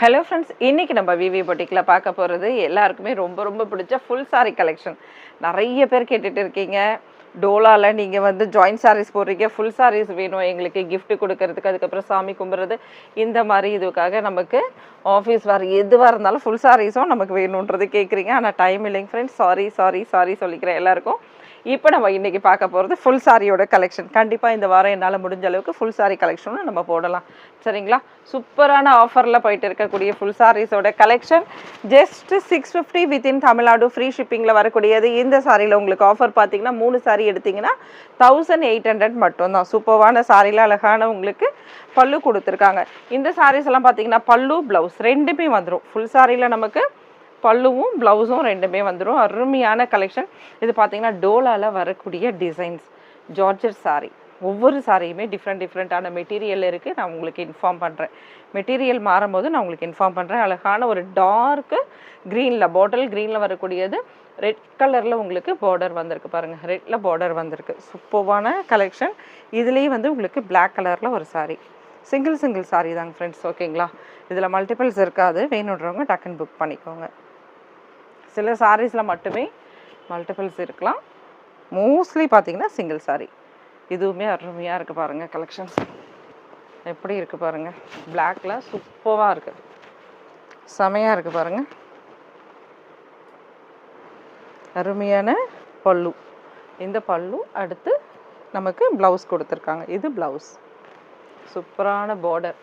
Hello friends இன்னைக்கு நம்ம விவி பொட்டிக்கில் பார்க்க போகிறது எல்லாருக்குமே ரொம்ப ரொம்ப பிடிச்ச ஃபுல் சாரி கலெக்ஷன் நிறைய பேர் கேட்டுட்டு இருக்கீங்க. டோலாவில் நீங்கள் வந்து ஜாயின்ட் சாரீஸ் போடுறீங்க. ஃபுல் சாரீஸ் வேணும் எங்களுக்கு கிஃப்ட் கொடுக்கறதுக்கு அதுக்கப்புறம் சாமி கும்பிட்றது. இந்த மாதிரி இதுக்காக நமக்கு ஆஃபீஸ் வர எதுவாக இருந்தாலும் ஃபுல் சாரீஸும் நமக்கு வேணுன்றது கேட்குறீங்க ஆனால் டைம் இல்லைங்க ஃப்ரெண்ட்ஸ் சாரி சாரி சாரி சொல்லிக்கிறேன் எல்லாருக்கும். இப்போ நம்ம இன்னைக்கு பார்க்க போகிறது ஃபுல் சாரியோட கலெக்ஷன் கண்டிப்பாக இந்த வாரம் என்னால் முடிஞ்ச அளவுக்கு ஃபுல் சாரி கலெக்ஷனும் நம்ம போடலாம். சரிங்களா? சூப்பரான ஆஃபரில் போயிட்டு இருக்கக்கூடிய full சாரீஸோட collection just six fifty within Tamil Nadu free ஷிப்பிங்கில் வரக்கூடியது. இந்த சாரியில் உங்களுக்கு ஆஃபர் பார்த்தீங்கன்னா மூணு சாரி எடுத்தீங்கன்னா தௌசண்ட் எயிட் ஹண்ட்ரட் மட்டும்தான். சூப்பரான சாரியில் அழகான உங்களுக்கு பல்லு கொடுத்துருக்காங்க. இந்த சாரீஸ் எல்லாம் பார்த்தீங்கன்னா பல்லு ப்ளவுஸ் ரெண்டுமே வந்துடும் ஃபுல் சாரியில் நமக்கு பல்லுவும் ப்ளவுஸும் ரெண்டுமே வந்துடும் அருமையான கலெக்ஷன் இது பார்த்தீங்கன்னா டோலாவில் வரக்கூடிய டிசைன்ஸ் ஜார்ஜர் சாரி ஒவ்வொரு சாரியுமே டிஃப்ரெண்ட் டிஃப்ரெண்ட்டான மெட்டீரியல் இருக்குது நான் உங்களுக்கு இன்ஃபார்ம் பண்ணுறேன் மெட்டீரியல் மாறும்போது நான் உங்களுக்கு இன்ஃபார்ம் பண்ணுறேன் அழகான ஒரு டார்க்கு க்ரீனில் பாட்டில் க்ரீனில் வரக்கூடியது. ரெட் கலரில் உங்களுக்கு பார்டர் வந்திருக்கு பாருங்கள் ரெட்டில் பார்டர் வந்திருக்கு. சூப்பர்வான கலெக்ஷன் இதுலேயே வந்து உங்களுக்கு பிளாக் கலரில் ஒரு saree. சிங்கிள் சிங்கிள் சாரி தாங்க ஃப்ரெண்ட்ஸ் ஓகேங்களா இதில் மல்டிபிள்ஸ் இருக்காது. வேணுன்றவங்க டக்குன்னு புக் பண்ணிக்கோங்க. சில சாரீஸில் மட்டுமே மல்டிபிள்ஸ் இருக்கலாம். மோஸ்ட்லி பார்த்தீங்கன்னா சிங்கிள் saree. இதுவுமே அருமையாக இருக்குது பாருங்கள் கலெக்ஷன்ஸ் எப்படி இருக்குது பாருங்கள் பிளாக்ல சூப்பராக இருக்குது செமையாக இருக்குது பாருங்கள் அருமையான பல்லு. இந்த பல்லு அடுத்து நமக்கு ப்ளவுஸ் கொடுத்துருக்காங்க. இது ப்ளவுஸ் சூப்பரான பார்டர்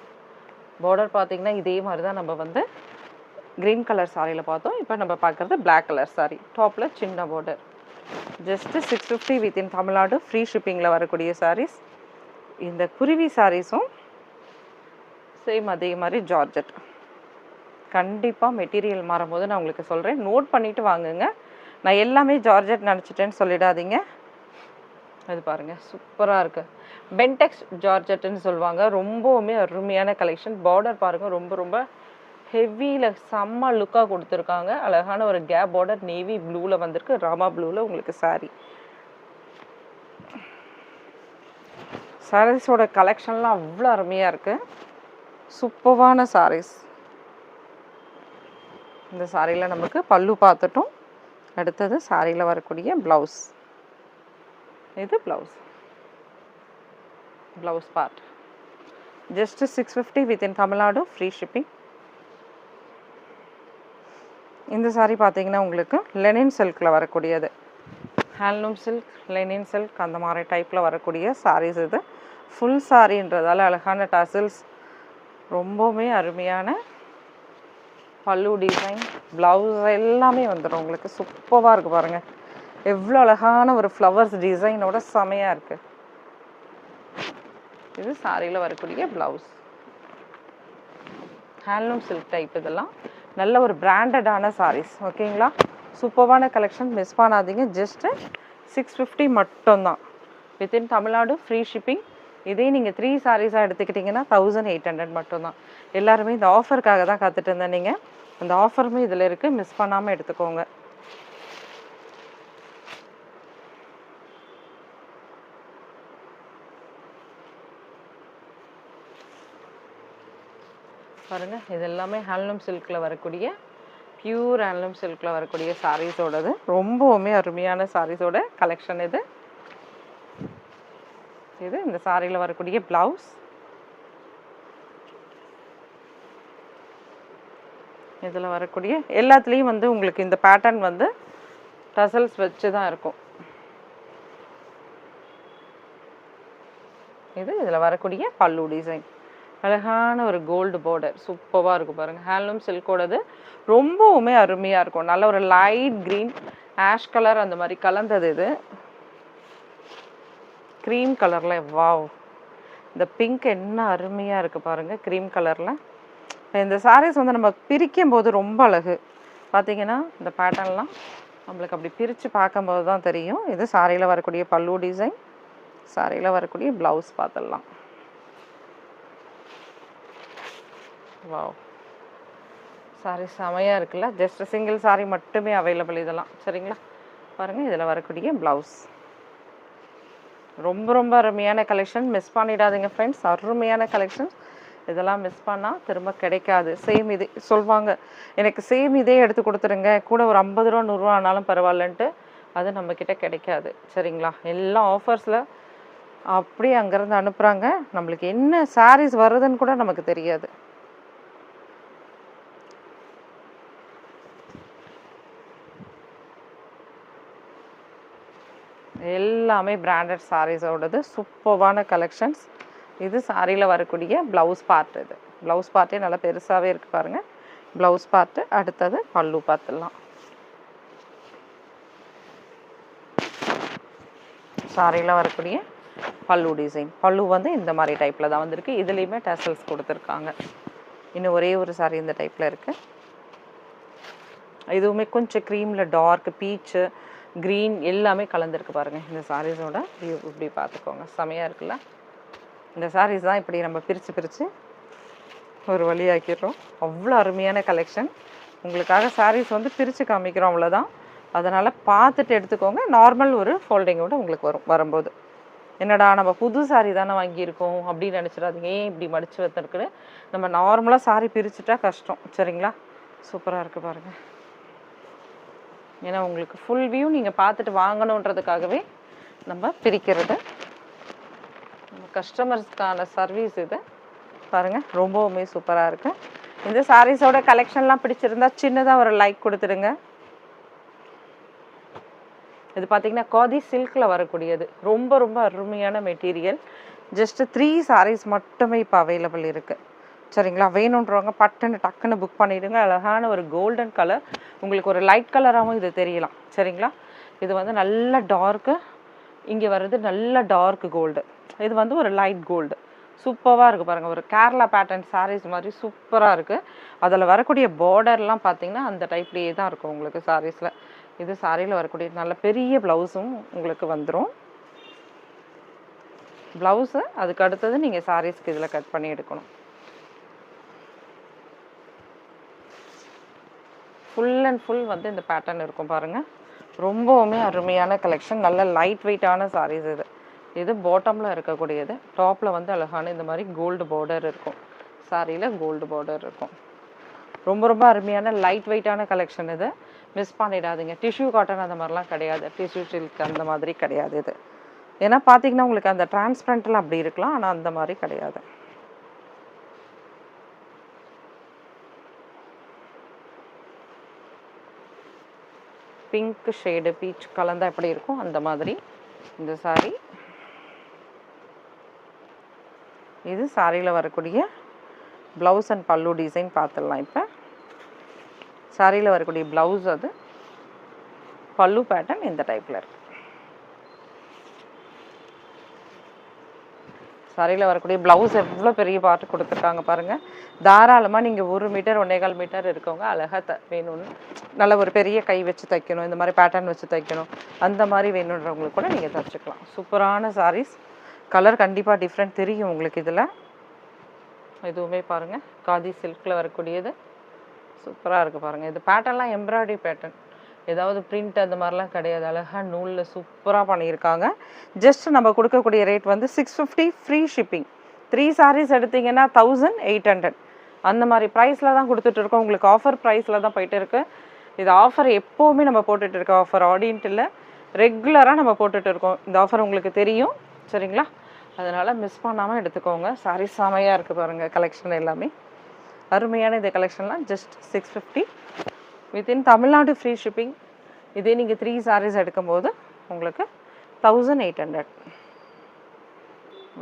பார்டர் பார்த்தீங்கன்னா இதே மாதிரி தான் நம்ம வந்து க்ரீன் கலர் சாரியில் பார்த்தோம். இப்போ நம்ம பார்க்குறது பிளாக் கலர் சாரி டாப்பில் சின்ன border just six fifty within Tamil Nadu free ஷிப்பிங்கில் வரக்கூடிய சாரீஸ் இந்த குருவி சாரீஸும் சேம் அதே மாதிரி ஜார்ஜட் கண்டிப்பாக மெட்டீரியல் மாறும்போது நான் உங்களுக்கு சொல்கிறேன் நோட் பண்ணிவிட்டு வாங்குங்க. நான் எல்லாமே ஜார்ஜட் நினச்சிட்டேன்னு சொல்லிடாதீங்க. அது பாருங்கள் சூப்பராக இருக்குது பென்டெக்ஸ் ஜார்ஜட்டுன்னு சொல்லுவாங்க. ரொம்பவுமே அருமையான கலெக்ஷன் பார்டர் பாருங்கள் ரொம்ப ரொம்ப ஹெவியில் செம்ம லுக்காக கொடுத்துருக்காங்க. அழகான ஒரு கேப் பார்டர் நேவி ப்ளூவில் வந்திருக்கு. ராமா ப்ளூவில் உங்களுக்கு saree. சாரீஸோட கலெக்ஷன்லாம் அவ்வளோ அருமையாக இருக்குது சூப்பர்வான சாரீஸ் இந்த சாரியில் நமக்கு பல்லு பார்த்துட்டோம். அடுத்தது சாரியில் வரக்கூடிய ப்ளவுஸ் இது blouse blouse part just six fifty within Tamil Nadu free shipping இந்த சாரீ பார்த்தீங்கன்னா உங்களுக்கு லெனின் சில்கில் வரக்கூடியது. ஹேண்ட்லூம் சில்க் லெனின் சில்க் அந்த மாதிரி டைப்பில் வரக்கூடிய சாரீஸ் இது. ஃபுல் சாரீன்றதால அழகான டசில்ஸ் ரொம்பவுமே அருமையான பல்லு டிசைன் ப்ளவுஸ் எல்லாமே வந்துடும் உங்களுக்கு சூப்பராக இருக்குது பாருங்கள் எவ்வளோ அழகான ஒரு ஃப்ளவர்ஸ் டிசைனோட செமையாக இருக்குது இது சாரியில் வரக்கூடிய ப்ளவுஸ் ஹேண்ட்லூம் சில்க் டைப் இதெல்லாம் நல்ல ஒரு பிராண்டடான சாரீஸ் ஓகேங்களா? சூப்பரான கலெக்ஷன் மிஸ் பண்ணாதீங்க. ஜஸ்ட்டு சிக்ஸ் ஃபிஃப்டி மட்டும்தான். வித்தின் தமிழ்நாடு ஃப்ரீ ஷிப்பிங் இதே நீங்கள் த்ரீ சாரீஸாக எடுத்துக்கிட்டிங்கன்னா தௌசண்ட் எயிட் ஹண்ட்ரட் மட்டும்தான். எல்லாருமே இந்த ஆஃபருக்காக தான் காத்துட்டு இருந்தேன் நீங்கள் அந்த ஆஃபருமே இதில் இருக்குது மிஸ் பண்ணாமல் எடுத்துக்கோங்க. பாருங்கள் இது எல்லாமே ஹேண்ட்லூம் சில்கில் வரக்கூடிய பியூர் ஹேண்ட்லூம் சில்கில் வரக்கூடிய சாரீஸோடது. ரொம்பவுமே அருமையான சாரீஸோட கலெக்ஷன் இது. இது இந்த சாரியில் வரக்கூடிய ப்ளவுஸ் இதில் வரக்கூடிய எல்லாத்துலேயும் வந்து உங்களுக்கு இந்த பேட்டர்ன் வந்து டசல்ஸ் வச்சு தான் இருக்கும். இது இதில் வரக்கூடிய பல்லு டிசைன் அழகான ஒரு கோல்டு பார்டர் சூப்பராக இருக்கும் பாருங்கள் ஹேண்ட்லூம் சில்கோடது ரொம்பவுமே அருமையாக இருக்கும். நல்ல ஒரு லைட் க்ரீன் ஆஷ் கலர் அந்த மாதிரி கலந்தது இது. க்ரீம் கலரில் வாவ் இந்த பிங்க் என்ன அருமையாக இருக்குது பாருங்கள் க்ரீம் கலரில் இந்த சாரீஸ் வந்து நம்ம பிரிக்கும் போது ரொம்ப அழகு. பார்த்தீங்கன்னா இந்த பேட்டர்ன்லாம் நம்மளுக்கு அப்படி பிரித்து பார்க்கும்போது தான் தெரியும். இது சாரியில் வரக்கூடிய பல்லு டிசைன் சாரியில் வரக்கூடிய ப்ளவுஸ் பார்த்துடலாம். வாவ் சாரி செமையாக இருக்குல்ல ஜஸ்ட் சிங்கிள் சாரி மட்டுமே அவைலபிள் இதெல்லாம் சரிங்களா பாருங்கள் இதில் வரக்கூடிய ப்ளவுஸ் ரொம்ப ரொம்ப அருமையான கலெக்ஷன் மிஸ் பண்ணிடாதீங்க ஃப்ரெண்ட்ஸ் அருமையான கலெக்ஷன் இதெல்லாம் மிஸ் பண்ணால் திரும்ப கிடைக்காது சேம் இது சொல்லுவாங்க எனக்கு சேம் இதே எடுத்து கொடுத்துருங்க கூட ஒரு ஐம்பது ரூபா நூறுரூவா ஆனாலும் பரவாயில்லன்ட்டு அது நம்மக்கிட்ட கிடைக்காது சரிங்களா எல்லாம் ஆஃபர்ஸில் அப்படியே அங்கேருந்து அனுப்புகிறாங்க நம்மளுக்கு என்ன சாரீஸ் வருதுன்னு கூட நமக்கு தெரியாது எல்லாமே பிராண்டட் சாரீஸோடது சூப்பர்வான கலெக்ஷன்ஸ் இது சாரியில் வரக்கூடிய ப்ளவுஸ் பார்ட் இது. ப்ளவுஸ் பார்ட்டே நல்லா பெருசாகவே இருக்கு பாருங்க. ப்ளவுஸ் பார்ட்டு அடுத்தது பல்லு பார்த்துடலாம். சாரியில் வரக்கூடிய பல்லு டிசைன் பல்லு வந்து இந்த மாதிரி டைப்பில் தான் வந்திருக்கு. இதுலேயுமே டசல்ஸ் கொடுத்துருக்காங்க. இன்னும் ஒரே ஒரு சாரி இந்த டைப்பில் இருக்குது இதுவுமே கொஞ்சம் க்ரீமில் டார்க் பீச்சு க்ரீன் எல்லாமே கலந்துருக்கு பாருங்கள் இந்த சாரீஸோட வியூ இப்படி பார்த்துக்கோங்க. செமையாக இருக்குல்ல? இந்த சாரீஸ் தான் இப்படி நம்ம பிரித்து பிரித்து ஒரு வழியாக்கிடுறோம். அவ்வளோ அருமையான கலெக்ஷன் உங்களுக்காக சாரீஸ் வந்து பிரித்து காமிக்கிறோம் அவ்வளோதான். அதனால் பார்த்துட்டு எடுத்துக்கோங்க. நார்மல் ஒரு ஃபோல்டிங்கோட உங்களுக்கு வரும் வரும்போது. என்னடா நம்ம புது சாரி தானே வாங்கியிருக்கோம் அப்படின்னு நினச்சிடாதீங்க. ஏன் இப்படி மடித்து வந்திருக்குன்னு நம்ம நார்மலாக சாரி பிரிச்சுட்டா கஷ்டம். சரிங்களா? சூப்பராக இருக்குது பாருங்கள் ஏன்னா உங்களுக்கு ஃபுல் வியூ நீங்கள் பார்த்துட்டு வாங்கணுன்றதுக்காகவே நம்ம பிரிக்கிறது. நம்ம கஸ்டமர்ஸ்க்கான சர்வீஸ் இது. பாருங்கள் ரொம்பவுமே சூப்பராக இருக்கு. இந்த சாரீஸோட கலெக்ஷன்லாம் பிடிச்சிருந்தா சின்னதாக ஒரு லைக் கொடுத்துடுங்க. இது பார்த்தீங்கன்னா காதி சில்கில் வரக்கூடியது. ரொம்ப ரொம்ப அருமையான மெட்டீரியல் ஜஸ்ட் த்ரீ சாரீஸ் மட்டுமே இப்போ அவைலபிள் இருக்குது சரிங்களா? வேணுன்றவங்க பட்டுன்னு டக்குன்னு புக் பண்ணிவிடுங்க அழகான ஒரு கோல்டன் கலர் உங்களுக்கு ஒரு லைட் கலராகவும் இது தெரியலாம். சரிங்களா? இது வந்து நல்ல டார்க்கு இங்கே வர்றது நல்ல டார்க் கோல்டு இது வந்து ஒரு லைட் கோல்டு சூப்பராக இருக்குது பாருங்கள் ஒரு கேரளா பேட்டர்ன் சாரீஸ் மாதிரி சூப்பராக இருக்குது அதில் வரக்கூடிய பார்டர்லாம் பார்த்தீங்கன்னா அந்த டைப்லேயே தான் இருக்கும் உங்களுக்கு சாரீஸில் இது சாரியில் வரக்கூடிய நல்ல பெரிய ப்ளவுஸும் உங்களுக்கு வந்துடும் ப்ளவுஸு அதுக்கு அடுத்தது நீங்கள் சாரீஸ்க்கு இதில் கட் பண்ணி எடுக்கணும். ஃபுல் அண்ட் ஃபுல் வந்து இந்த பேட்டர்ன் இருக்கும் பாருங்கள் ரொம்பவுமே அருமையான கலெக்ஷன் நல்ல லைட் வெயிட்டான சாரீஸ் இது இது பாட்டமில் இருக்கக்கூடியது. டாப்பில் வந்து அழகான இந்த மாதிரி கோல்டு பார்டர் இருக்கும். சாரியில் கோல்டு பார்டர் இருக்கும். ரொம்ப ரொம்ப அருமையான லைட் வெயிட்டான கலெக்ஷன் இது. மிஸ் பண்ணிடாதீங்க. டிஷ்யூ காட்டன் அந்த மாதிரிலாம் கிடையாது. டிஷ்யூ சில்க் அந்த மாதிரி கிடையாது இது. ஏன்னா பார்த்தீங்கன்னா உங்களுக்கு அந்த டிரான்ஸ்பரண்ட்லாம் அப்படி இருக்கலாம். ஆனால் அந்த மாதிரி கிடையாது. பிங்க் ஷேடு பீச் கலந்தா எப்படி இருக்கும் அந்த மாதிரி. இந்த சாரி இது சாரியில் வரக்கூடிய ப்ளவுஸ் அண்ட் பல்லு டிசைன் பார்த்துடலாம் இப்போ. சாரியில் வரக்கூடிய ப்ளவுஸ் அது. பல்லு பேட்டர்ன் இந்த டைப்பில் இருக்குது சாரியில் வரக்கூடிய ப்ளவுஸ் எவ்வளோ பெரிய பார்ட்டு கொடுத்துருக்காங்க பாருங்கள் தாராளமாக நீங்கள் ஒரு மீட்டர் ஒன்றேகால் மீட்டர் இருக்கவங்க அழகாக த வேணும்னு நல்ல ஒரு பெரிய கை வச்சு தைக்கணும் இந்த மாதிரி பேட்டர்ன் வச்சு தைக்கணும். அந்த மாதிரி வேணுன்றவங்களுக்கு கூட நீங்கள் தைச்சிக்கலாம். சூப்பரான சாரீஸ் கலர் கண்டிப்பாக டிஃப்ரெண்ட் தெரியும் உங்களுக்கு இதில். எதுவுமே பாருங்கள் காதி சில்கில் வரக்கூடியது. சூப்பராக இருக்குது பாருங்கள் இது பேட்டர்ன்லாம் எம்ப்ராய்டரி பேட்டர்ன் ஏதாவது பிரிண்ட் அந்த மாதிரிலாம் கிடையாது. அழகாக நூலில் சூப்பராக பண்ணியிருக்காங்க. ஜஸ்ட் நம்ம கொடுக்கக்கூடிய ரேட் வந்து six fifty free shipping three saris எடுத்தீங்கன்னா தௌசண்ட் எயிட் ஹண்ட்ரட் அந்த மாதிரி ப்ரைஸில் தான் கொடுத்துட்டு இருக்கோம் உங்களுக்கு ஆஃபர் ப்ரைஸில் தான் போயிட்டு இருக்குது இது ஆஃபர் எப்போவுமே நம்ம போட்டுட்டு இருக்கோம் ஆஃபர் ஆடியன்ட்டில் இல்லை ரெகுலராக நம்ம போட்டுட்டு இருக்கோம் இந்த ஆஃபர் உங்களுக்கு தெரியும். சரிங்களா? அதனால் மிஸ் பண்ணாமல் எடுத்துக்கோங்க. சாரீஸ் செமையாக இருக்குது பாருங்கள் கலெக்ஷன் எல்லாமே. அருமையான இந்த கலெக்ஷன்லாம் just six fifty within Tamil Nadu free shipping இதே நீங்கள் த்ரீ சாரீஸ் எடுக்கும்போது உங்களுக்கு தௌசண்ட் எயிட் ஹண்ட்ரட்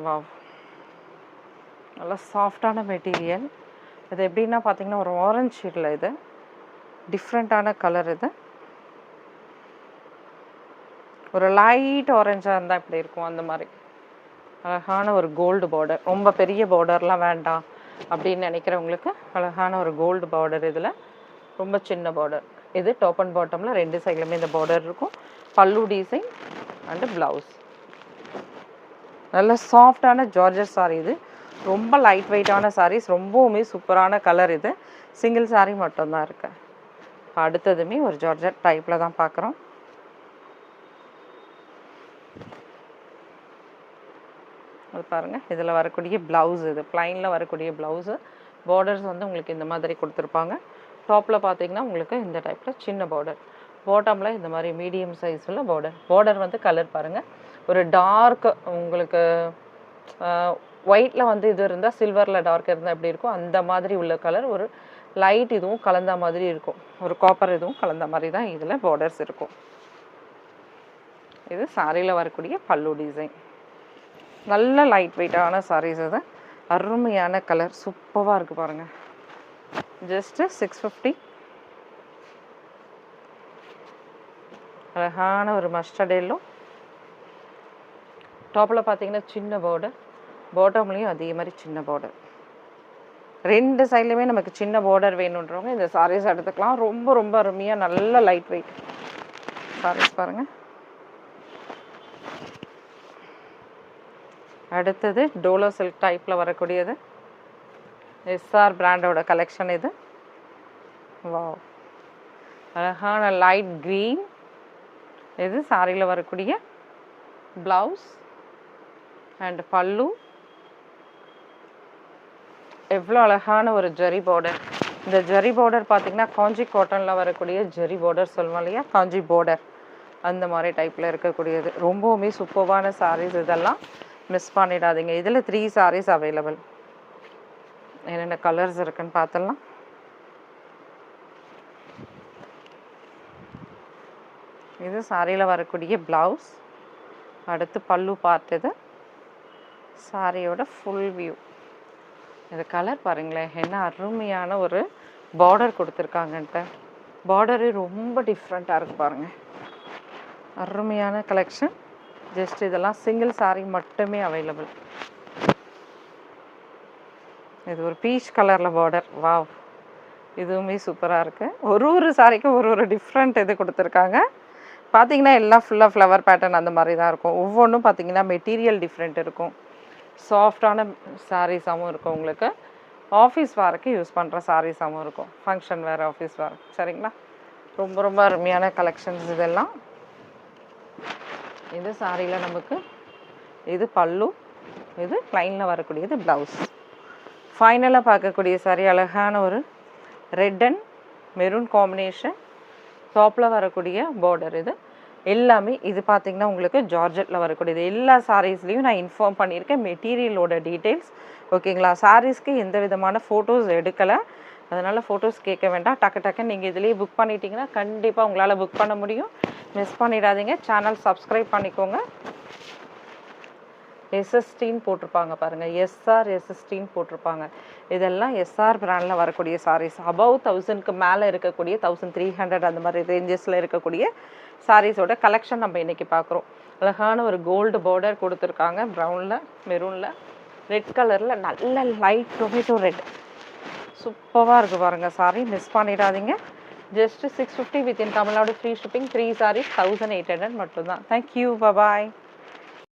வாவ் நல்லா சாஃப்டான மெட்டீரியல் இது எப்படின்னா பார்த்தீங்கன்னா ஒரு ஆரஞ்சு ஷீட்டில் இது. டிஃப்ரெண்ட்டான கலர் இது. ஒரு லைட் ஆரஞ்சாக இருந்தால் இப்படி இருக்கும் அந்த மாதிரி. அழகான ஒரு கோல்டு பார்டர் ரொம்ப பெரிய பார்டர்லாம் வேண்டாம் அப்படின்னு நினைக்கிறவங்களுக்கு அழகான ஒரு கோல்டு பார்டர் இதில் ரொம்ப சின்ன பார்டர் இது டாப் அண்ட் பாட்டமில் ரெண்டு சைட்லையுமே இந்த பார்டர் இருக்கும். பல்லு டிசைன் அண்டு ப்ளவுஸ் நல்ல சாஃப்டான ஜார்ஜர் சாரி இது. ரொம்ப லைட் வெயிட்டான சாரீஸ் ரொம்பவுமே சூப்பரான கலர் இது. சிங்கிள் சாரீ மட்டும்தான் இருக்கு. அடுத்ததுமே ஒரு ஜார்ஜர் டைப்பில் தான் பார்க்குறோம் அது பாருங்கள் இதில் வரக்கூடிய ப்ளவுஸ் இது. ப்ளைனில் வரக்கூடிய ப்ளவுஸு பார்டர்ஸ் வந்து உங்களுக்கு இந்த மாதிரி கொடுத்துருப்பாங்க. டாப்பில் பார்த்தீங்கன்னா உங்களுக்கு இந்த டைப்பில் சின்ன பார்டர் பாட்டமில் இந்த மாதிரி மீடியம் சைஸில் பார்டர் பார்டர் வந்து கலர் பாருங்கள் ஒரு டார்க் உங்களுக்கு ஒயிட்டில் வந்து இது இருந்தால் சில்வரில் டார்க் இருந்தால் எப்படி இருக்கும் அந்த மாதிரி உள்ள கலர் ஒரு லைட் இதுவும் கலந்த மாதிரி இருக்கும். ஒரு காப்பர் இதுவும் கலந்த மாதிரி தான் இதில் பார்டர்ஸ் இருக்கும். இது சாரியில் வரக்கூடிய பல்லு டிசைன் நல்ல லைட் வெயிட்டான சாரீஸ் இது. அருமையான கலர் சூப்பராக இருக்குது பாருங்கள் ஜஸ்ட்டு சிக்ஸ் ஃபிஃப்டி அழகான ஒரு மஸ்டர்ட் எல்லோ டாப்பில் பார்த்தீங்கன்னா சின்ன பார்டர் பாட்டம்லேயும் அதே மாதிரி சின்ன பார்டர் ரெண்டு சைட்லையுமே நமக்கு சின்ன பார்டர் வேணுன்றவங்க இந்த சாரீஸ் எடுத்துக்கலாம். ரொம்ப ரொம்ப அருமையாக நல்ல லைட் வெயிட் சாரீஸ் பாருங்கள் அடுத்தது டோலோ சில்க் டைப்பில் வரக்கூடியது. எஸ்ஆர் பிராண்டோட கலெக்ஷன் இது. வாவ் அழகான லைட் க்ரீன் இது சாரியில் வரக்கூடிய ப்ளவுஸ் அண்ட் பல்லு. எவ்வளோ அழகான ஒரு ஜெரி பார்டர் இந்த ஜெரி பார்டர் பார்த்திங்கன்னா காஞ்சி காட்டனில் வரக்கூடிய ஜெரி பார்டர் சொல்லுவோம் இல்லையா? காஞ்சி பார்டர் அந்த மாதிரி டைப்பில் இருக்கக்கூடியது. ரொம்பவுமே சூப்பர்வான சாரீஸ் இதெல்லாம் மிஸ் பண்ணிடாதீங்க. இதில் த்ரீ சாரீஸ் அவைலபிள் என்னென்ன கலர்ஸ் இருக்குன்னு பார்த்துடலாம் இது சாரியில் வரக்கூடிய ப்ளவுஸ் அடுத்து பல்லு பார்த்தது சாரியோட ஃபுல் வியூ இந்த கலர் பாருங்களேன். என்ன அருமையான ஒரு பார்டர் கொடுத்துருக்காங்கன்ட்டு. பார்டரு ரொம்ப டிஃப்ரெண்ட்டாக இருக்குது பாருங்கள் அருமையான கலெக்ஷன் ஜஸ்ட் இதெல்லாம் சிங்கிள் சாரீ மட்டுமே அவைலபிள் இது ஒரு பீச் கலரில் பார்டர் வாவ் இதுவுமே சூப்பராக இருக்குது ஒரு ஒரு சாரிக்கும் ஒரு ஒரு டிஃப்ரெண்ட் இது கொடுத்துருக்காங்க. பார்த்தீங்கன்னா எல்லாம் ஃபுல்லாக ஃப்ளவர் பேட்டர்ன் அந்த மாதிரி தான் இருக்கும். ஒவ்வொன்றும் பார்த்தீங்கன்னா மெட்டீரியல் டிஃப்ரெண்ட் இருக்கும். சாஃப்டான சாரீஸாகவும் இருக்கும் உங்களுக்கு. ஆஃபீஸ் வேருக்கு யூஸ் பண்ணுற சாரீஸாகவும் இருக்கும். ஃபங்க்ஷன் வேறு ஆஃபீஸ் வேர் சரிங்களா? ரொம்ப ரொம்ப அருமையான கலெக்ஷன்ஸ் இதெல்லாம். இது சாரியில் நமக்கு இது பல்லு இது லைனில் வரக்கூடியது ப்ளவுஸ் ஃபைனலாக பார்க்கக்கூடிய சாரி அழகான ஒரு ரெட் அண்ட் மெரூன் காம்பினேஷன் டாப்பில் வரக்கூடிய பார்டர் இது. எல்லாமே இது பார்த்திங்கன்னா உங்களுக்கு ஜார்ஜெட்டில் வரக்கூடியது. எல்லா சாரீஸ்லேயும் நான் இன்ஃபார்ம் பண்ணியிருக்கேன் மெட்டீரியலோட டீட்டெயில்ஸ் ஓகேங்களா சாரீஸ்க்கு எந்த விதமான ஃபோட்டோஸ் எடுக்கலை. அதனால் ஃபோட்டோஸ் கேட்க வேண்டாம். டக்கு டக்குன்னு நீங்கள் இதுலேயே புக் பண்ணிட்டீங்கன்னா கண்டிப்பாக உங்களால் புக் பண்ண முடியும். மிஸ் பண்ணிடாதீங்க. சேனல் சப்ஸ்கிரைப் பண்ணிக்கோங்க. எஸ்எஸ்டின்னு போட்டிருப்பாங்க பாருங்கள் எஸ்ஆர் எஸ்எஸ்டின்னு போட்டிருப்பாங்க. இதெல்லாம் எஸ்ஆர் பிராண்டில் வரக்கூடிய சாரீஸ் அபவ் தௌசண்ட்க்கு மேலே இருக்கக்கூடிய தௌசண்ட் த்ரீ ஹண்ட்ரட் அந்த மாதிரி ரேஞ்சஸில் இருக்கக்கூடிய சாரீஸோட கலெக்ஷன் நம்ம இன்றைக்கி பார்க்குறோம். அழகான ஒரு கோல்டு பார்டர் கொடுத்துருக்காங்க. ப்ரௌனில் மெரூனில் ரெட் கலரில் நல்ல லைட் டொமேட்டோ ரெட் சூப்பராக இருக்குது பாருங்கள் சாரி மிஸ் பண்ணிடாதீங்க. Just six fifty within Tamil Nadu free shipping three saris thousand eight hundred மட்டும்தான். Thank you bye bye